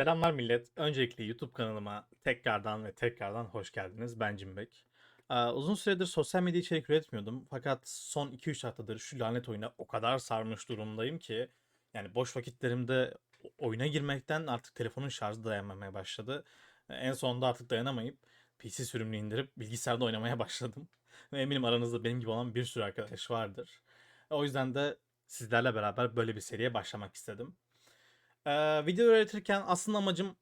Selamlar millet. Öncelikle YouTube kanalıma tekrardan ve tekrardan hoş geldiniz. Ben Cimbek. Uzun süredir sosyal medya içerik üretmiyordum. Fakat son 2-3 haftadır şu lanet oyuna o kadar sarmış durumdayım ki yani boş vakitlerimde oyuna girmekten artık telefonun şarjı dayanmamaya başladı. Ee, En sonunda artık dayanamayıp PC sürümünü indirip bilgisayarda oynamaya başladım. Ve eminim aranızda benim gibi olan bir sürü arkadaş vardır. O yüzden de sizlerle beraber böyle bir seriye başlamak istedim. Ee, video üretirken aslında amacım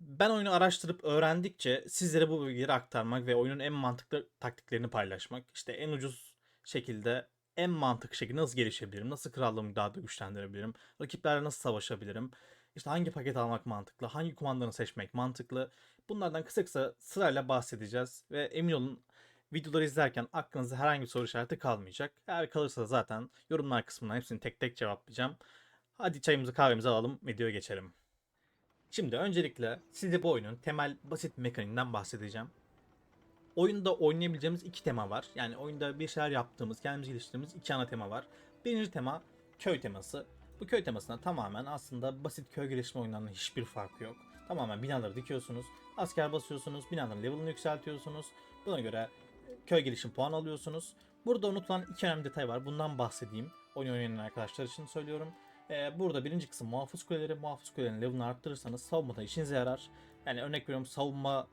ben oyunu araştırıp öğrendikçe sizlere bu bilgileri aktarmak ve oyunun en mantıklı taktiklerini paylaşmak. İşte en ucuz şekilde en mantıklı şekilde nasıl gelişebilirim, nasıl krallığımı daha da güçlendirebilirim, rakiplerle nasıl savaşabilirim, işte hangi paket almak mantıklı, hangi kumandanı seçmek mantıklı. Bunlardan kısa kısa sırayla bahsedeceğiz ve emin olun videoları izlerken aklınızda herhangi bir soru işareti kalmayacak. Eğer kalırsa zaten yorumlar kısmından hepsini tek tek cevaplayacağım. Hadi çayımızı kahvemizi alalım, videoya geçelim. Şimdi öncelikle size bu oyunun temel basit mekaniğinden bahsedeceğim. Oyunda oynayabileceğimiz iki tema var. Yani oyunda bir şeyler yaptığımız, kendimizi geliştirdiğimiz iki ana tema var. Birinci tema köy teması. Bu köy temasına tamamen aslında basit köy geliştirme oyunlarının hiçbir farkı yok. Tamamen binaları dikiyorsunuz, asker basıyorsunuz, binaların level'ını yükseltiyorsunuz. Buna göre köy gelişim puan alıyorsunuz. Burada unutulan iki önemli detay var. Bundan bahsedeyim. Oyun oynayan arkadaşlar için söylüyorum. Ee, burada birinci kısım muhafız kuleleri. Muhafız kulelerinin level'ını arttırırsanız savunmada işinize yarar. Yani örnek veriyorum savunma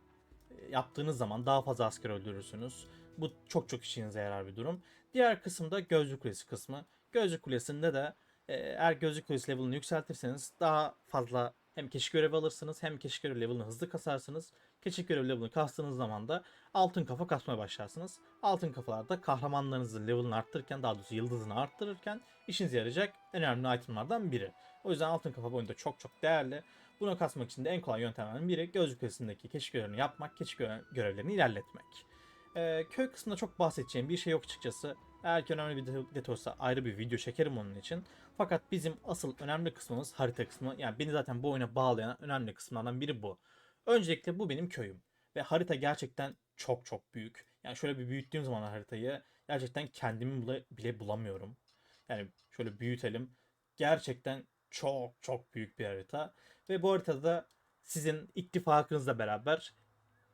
e, yaptığınız zaman daha fazla asker öldürürsünüz. Bu çok çok işinize yarar bir durum. Diğer kısımda gözlük kulesi kısmı. Gözlük kulesinde de e, eğer gözlük kulesi level'ını yükseltirseniz daha fazla hem keşif görevi alırsınız hem keşif görevi level'ını hızlı kasarsınız. Keşif görevi level'ını kastığınız zaman da altın kafa kasmaya başlarsınız. Altın kafalarda kahramanlarınızın level'ını arttırırken daha doğrusu yıldızını arttırırken işinize yarayacak en önemli itemlardan biri. O yüzden altın kafa bu oyunda çok çok değerli. Bunu kasmak için de en kolay yöntemlerden biri gözlük kulesindeki keşif görevini yapmak, göre- görevlerini ilerletmek. Ee, köy kısmında çok bahsedeceğim bir şey yok açıkçası. Eğer ki önemli bir det- detay olsa ayrı bir video çekerim onun için. Fakat bizim asıl önemli kısmımız harita kısmı. Yani beni zaten bu oyuna bağlayan önemli kısımlardan biri bu. Öncelikle bu benim köyüm. Ve harita gerçekten çok çok büyük. Yani şöyle bir büyüttüğüm zaman haritayı gerçekten kendimi bile, bulamıyorum. Yani şöyle büyütelim. Gerçekten çok çok büyük bir harita. Ve bu haritada sizin ittifakınızla beraber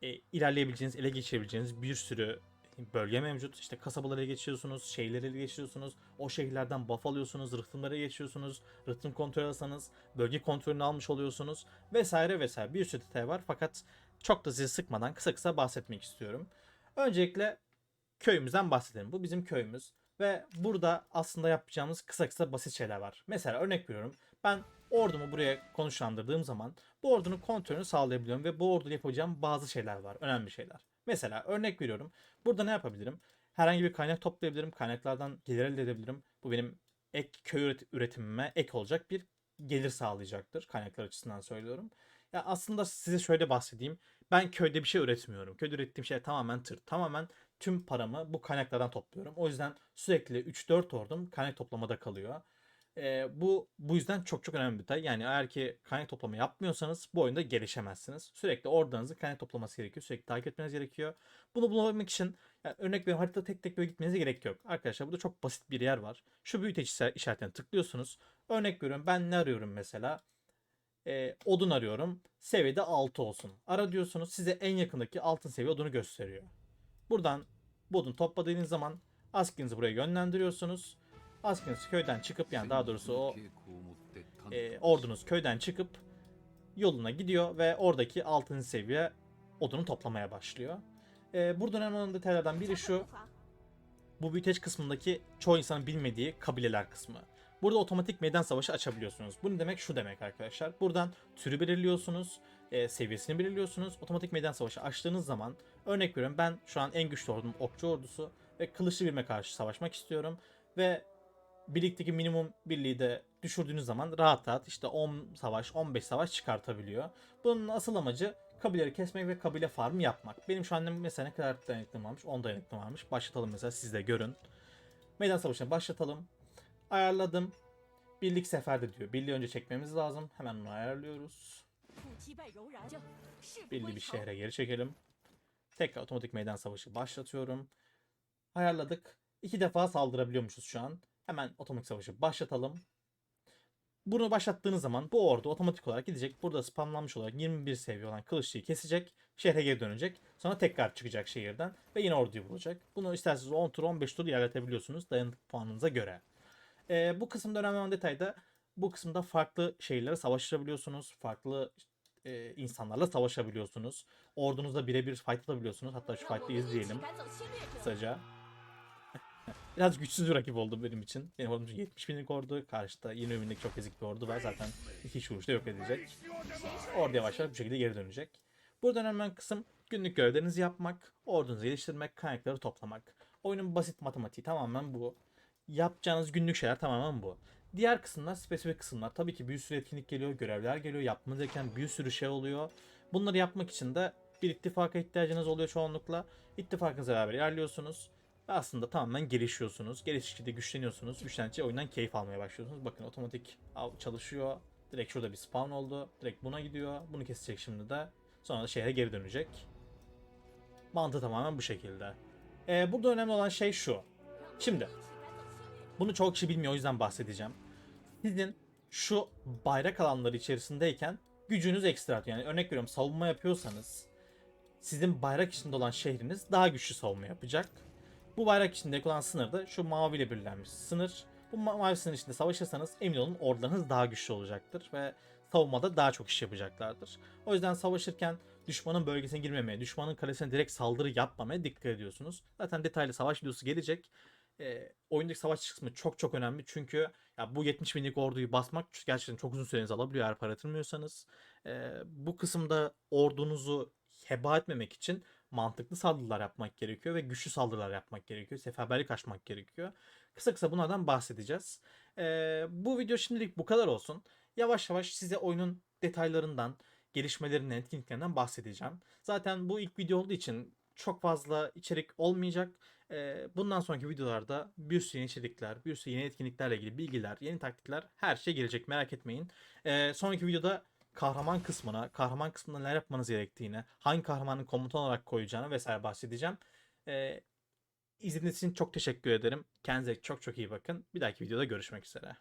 e, ilerleyebileceğiniz, ele geçirebileceğiniz bir sürü bölge mevcut. İşte geçiriyorsunuz, şehirleri ele geçiriyorsunuz. O şehirlerden buff alıyorsunuz, rıhtımları ele geçiriyorsunuz. Rıhtım kontrol alırsanız bölge kontrolünü almış oluyorsunuz. Vesaire vesaire bir sürü detay var. Fakat çok da sizi sıkmadan kısa kısa bahsetmek istiyorum. Öncelikle köyümüzden bahsedelim. Bu bizim köyümüz. Ve burada aslında yapacağımız kısa kısa basit şeyler var. Mesela örnek veriyorum. Ben ordumu buraya konuşlandırdığım zaman bu ordunun kontrolünü sağlayabiliyorum ve bu orduda yapacağım bazı şeyler var. Önemli şeyler. Mesela örnek veriyorum. Burada ne yapabilirim? Herhangi bir kaynak toplayabilirim. Kaynaklardan gelir elde edebilirim. Bu benim ek köy üret- üretimime ek olacak bir gelir sağlayacaktır. Kaynaklar açısından söylüyorum. Ya aslında size şöyle bahsedeyim. Ben köyde bir şey üretmiyorum. Köyde ürettiğim şey tamamen tır. Tamamen tüm paramı bu kaynaklardan topluyorum. O yüzden sürekli 3-4 ordum kaynak toplamada kalıyor. Ee, bu bu yüzden çok çok önemli bir detay. Yani eğer ki kaynak toplama yapmıyorsanız bu oyunda gelişemezsiniz. Sürekli ordularınızın kaynak toplaması gerekiyor. Sürekli takip etmeniz gerekiyor. Bunu bulabilmek için yani örnek veriyorum haritada tek tek böyle gitmenize gerek yok. Arkadaşlar burada çok basit bir yer var. Şu büyüteç işa- işaretine tıklıyorsunuz. Örnek veriyorum ben ne arıyorum mesela? Ee, odun arıyorum. Seviyede 6 olsun. Ara diyorsunuz size en yakındaki altın seviye odunu gösteriyor. Buradan bu odunu topladığınız zaman askerinizi buraya yönlendiriyorsunuz. Askeriniz köyden çıkıp yani daha doğrusu o e, ordunuz köyden çıkıp yoluna gidiyor ve oradaki altın seviye odunu toplamaya başlıyor. E, burada önemli olan detaylardan biri şu. Bu büyüteç kısmındaki çoğu insanın bilmediği kabileler kısmı. Burada otomatik meydan savaşı açabiliyorsunuz. Bu ne demek? Şu demek arkadaşlar. Buradan türü belirliyorsunuz, e, seviyesini belirliyorsunuz. Otomatik meydan savaşı açtığınız zaman örnek veriyorum ben şu an en güçlü ordum okçu ordusu ve kılıçlı birime karşı savaşmak istiyorum ve birlikteki minimum birliği de düşürdüğünüz zaman rahat rahat işte 10 savaş, 15 savaş çıkartabiliyor. Bunun asıl amacı kabileleri kesmek ve kabile farm yapmak. Benim şu annem mesela ne kadar dayanıklığım varmış? 10 dayanıklığım varmış. Başlatalım mesela siz de görün. Meydan savaşına başlatalım. Ayarladım. Birlik seferde diyor. Birliği önce çekmemiz lazım. Hemen onu ayarlıyoruz. Birliği bir şehre geri çekelim. Tekrar otomatik meydan savaşı başlatıyorum. Ayarladık. İki defa saldırabiliyormuşuz şu an. Hemen otomatik savaşı başlatalım. Bunu başlattığınız zaman bu ordu otomatik olarak gidecek. Burada spamlanmış olarak 21 seviye olan kılıççıyı kesecek. Şehre geri dönecek. Sonra tekrar çıkacak şehirden ve yine orduyu bulacak. Bunu isterseniz 10 tur 15 tur ilerletebiliyorsunuz dayanıklık puanınıza göre. Ee, bu kısımda önemli olan detayda bu kısımda farklı şehirlere savaştırabiliyorsunuz. Farklı e, insanlarla savaşabiliyorsunuz. Ordunuzda birebir fight atabiliyorsunuz. Hatta şu fight'ı izleyelim. Kısaca. Biraz güçsüz bir rakip oldu benim için. Benim ordum 70 binlik ordu. Karşıda 20 binlik çok ezik bir ordu var. Zaten iki vuruşta yok edecek. Ordu yavaş yavaş bu şekilde geri dönecek. Burada önemli kısım günlük görevlerinizi yapmak, ordunuzu geliştirmek, kaynakları toplamak. Oyunun basit matematiği tamamen bu. Yapacağınız günlük şeyler tamamen bu. Diğer kısımlar spesifik kısımlar. Tabii ki bir sürü etkinlik geliyor, görevler geliyor, yapmanız gereken bir sürü şey oluyor. Bunları yapmak için de bir ittifaka ihtiyacınız oluyor çoğunlukla. İttifakınızla beraber ilerliyorsunuz. Aslında tamamen gelişiyorsunuz. Geliştikçe güçleniyorsunuz. Güçlendikçe oyundan keyif almaya başlıyorsunuz. Bakın otomatik çalışıyor. Direkt şurada bir spawn oldu. Direkt buna gidiyor. Bunu kesecek şimdi de. Sonra da şehre geri dönecek. Mantığı tamamen bu şekilde. Ee, burada önemli olan şey şu. Şimdi bunu çok kişi bilmiyor o yüzden bahsedeceğim. Sizin şu bayrak alanları içerisindeyken gücünüz ekstra artıyor. Yani örnek veriyorum savunma yapıyorsanız sizin bayrak içinde olan şehriniz daha güçlü savunma yapacak. Bu bayrak içindeki olan sınır da şu maviyle belirlenmiş sınır. Bu ma- mavi sınır içinde savaşırsanız emin olun ordularınız daha güçlü olacaktır ve savunmada daha çok iş yapacaklardır. O yüzden savaşırken düşmanın bölgesine girmemeye, düşmanın kalesine direkt saldırı yapmamaya dikkat ediyorsunuz. Zaten detaylı savaş videosu gelecek. E, oyundaki savaş kısmı çok çok önemli çünkü ya bu 70 binlik orduyu basmak gerçekten çok uzun sürenizi alabiliyor eğer para yatırmıyorsanız. E, bu kısımda ordunuzu heba etmemek için mantıklı saldırılar yapmak gerekiyor ve güçlü saldırılar yapmak gerekiyor. Seferberlik açmak gerekiyor. Kısa kısa bunlardan bahsedeceğiz. Ee, bu video şimdilik bu kadar olsun. Yavaş yavaş size oyunun detaylarından, gelişmelerinden, etkinliklerinden bahsedeceğim. Zaten bu ilk video olduğu için çok fazla içerik olmayacak. Bundan sonraki videolarda bir sürü yeni içerikler, bir sürü yeni etkinliklerle ilgili bilgiler, yeni taktikler her şey gelecek merak etmeyin. Sonraki videoda kahraman kısmına, kahraman kısmında neler yapmanız gerektiğini, hangi kahramanı komutan olarak koyacağını vesaire bahsedeceğim. Ee, izlediğiniz için çok teşekkür ederim. Kendinize çok çok iyi bakın. Bir dahaki videoda görüşmek üzere.